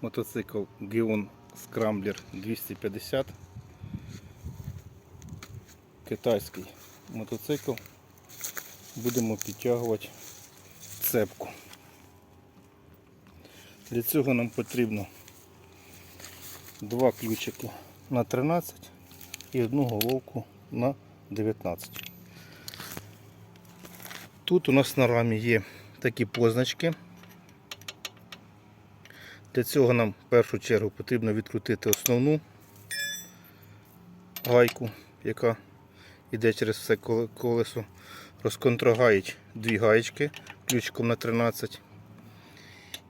Мотоцикл Geon Scrambler 250. Китайський мотоцикл. Будемо підтягувати цепку. Для цього нам потрібно два ключики на 13 і одну головку на 19. Тут у нас на рамі є такі позначки. Для цього нам в першу чергу потрібно відкрутити основну гайку, яка йде через все колесо. Розконтрогають дві гаєчки ключиком на 13.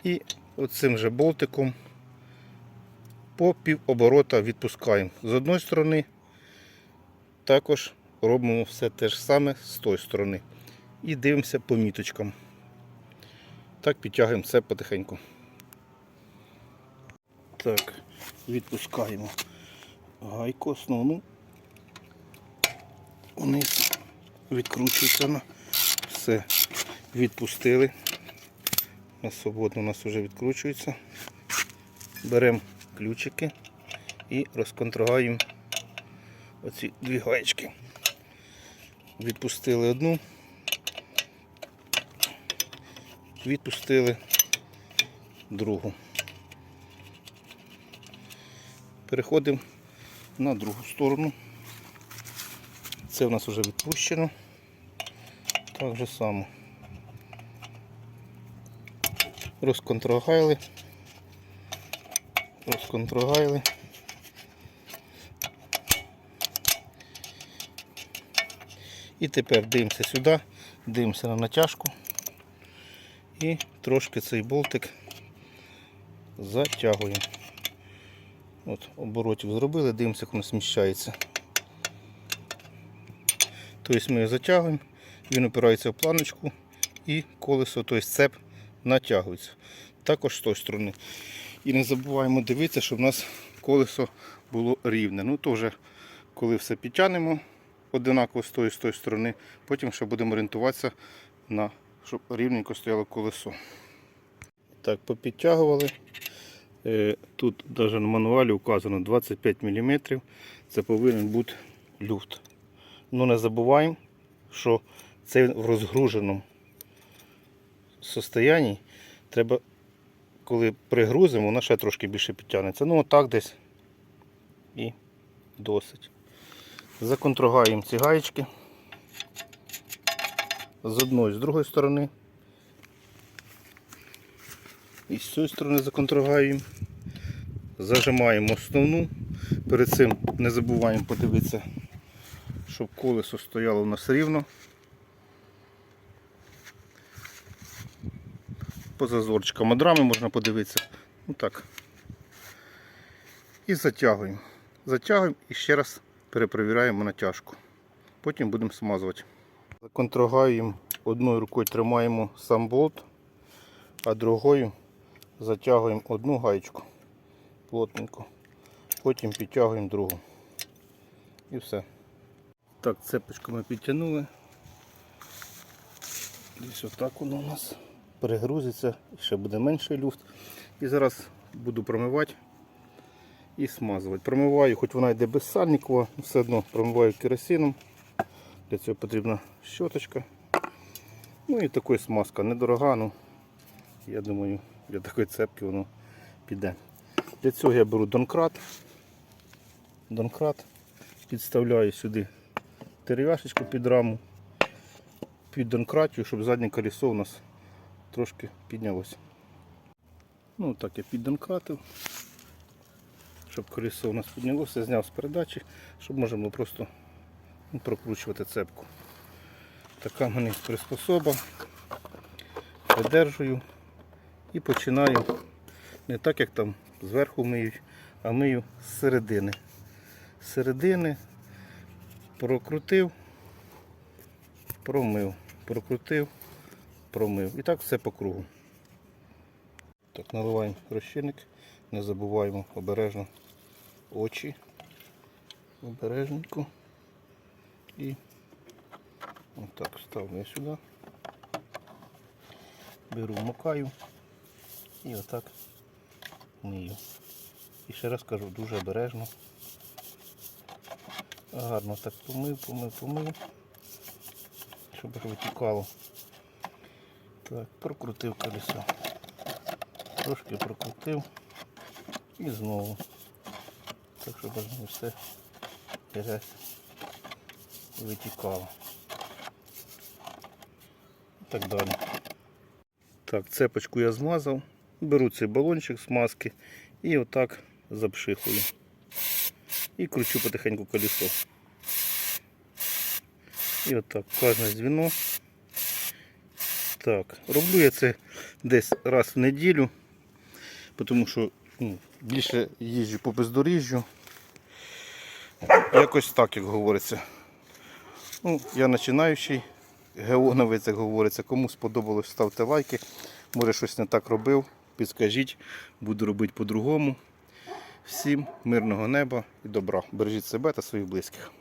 І оцим же болтиком по пів оборота відпускаємо з одної сторони. Також робимо все те ж саме з тої сторони. І дивимося по міточкам. Так підтягуємо все потихеньку. Так, відпускаємо гайку основну. Вниз відкручується вона. Все, відпустили. На свободно у нас вже відкручується. Беремо ключики і розконтрогаємо оці дві гаєчки. Відпустили одну, відпустили другу. Переходимо на другу сторону. Це в нас вже відпущено. Так же само. Розконтрогайли. Розконтрогайли. І тепер дивимося сюди, дивимося на натяжку і трошки цей болтик затягуємо. От, оборотів зробили, дивимося, як воно сміщається. Тобто ми його затягуємо, він опирається в планочку і колесо, тобто цеп натягується. Також з тої сторони. І не забуваємо дивитися, щоб у нас колесо було рівне. Ну то вже коли все підтягнемо одинаково з тої з тої сторони, потім ще будемо орієнтуватися на щоб рівненько стояло колесо. Так, попідтягували. Е, Тут навіть на мануалі вказано 25 мм. Це повинен бути люфт. Ну не забуваємо, що це в розгруженому состоянні. Треба, коли пригрузимо, вона ще трошки більше підтягнеться. Ну отак десь і досить. Законтрогаємо ці гаєчки з одної, з другої сторони. І з цієї сторони законтрогаємо. Зажимаємо основну. Перед цим не забуваємо подивитися, щоб колесо стояло у нас рівно. По зазорчикам одрами можна подивитися. Ну так. І затягуємо. Затягуємо і ще раз перепровіряємо натяжку. Потім будемо смазувати. Законтрогаємо одною рукою тримаємо сам болт, а другою затягуємо одну гаєчку плотненько. Потім підтягуємо другу. І все. Так, цепочку ми підтягнули. Десь отак воно у нас перегрузиться, ще буде менший люфт. І зараз буду промивати і смазувати. Промиваю, хоч вона йде без сальникова, все одно промиваю керосином. Для цього потрібна щоточка. Ну і такої смазка недорога, ну я думаю, для такої цепки воно піде. Для цього я беру донкрат. Донкрат, підставляю сюди дерев'яшечку під раму, під донкратію, щоб заднє колесо у нас трошки піднялося. Ну так я піддонкратив, щоб колесо у нас піднялося, зняв з передачі, щоб було просто ну, прокручувати цепку. Така в мене приспособа. Придержую і починаю не так, як там зверху миють, а мию з середини. З середини прокрутив, промив, прокрутив, промив. І так все по кругу. Так, наливаємо розчинник, не забуваємо обережно очі. Обережненько. І отак ставлю сюди. Беру, макаю і отак мию. І ще раз кажу, дуже обережно. Гарно так помив, помив, помив, щоб витікало. Так, прокрутив колесо. Трошки прокрутив і знову. Так, щоб не все грязь витікало. І так далі. Так, цепочку я змазав. Беру цей балончик з маски і отак запшихую. І кручу потихеньку колесо. І отак кожне звіно. Так, роблю я це десь раз в неділю, тому що ну, більше їжджу по бездоріжжю. Якось так, як говориться. Ну, я починаючий геоновець, як говориться. Кому сподобалось, ставте лайки. Може щось не так робив, підскажіть, буду робити по-другому. Всім мирного неба і добра. Бережіть себе та своїх близьких.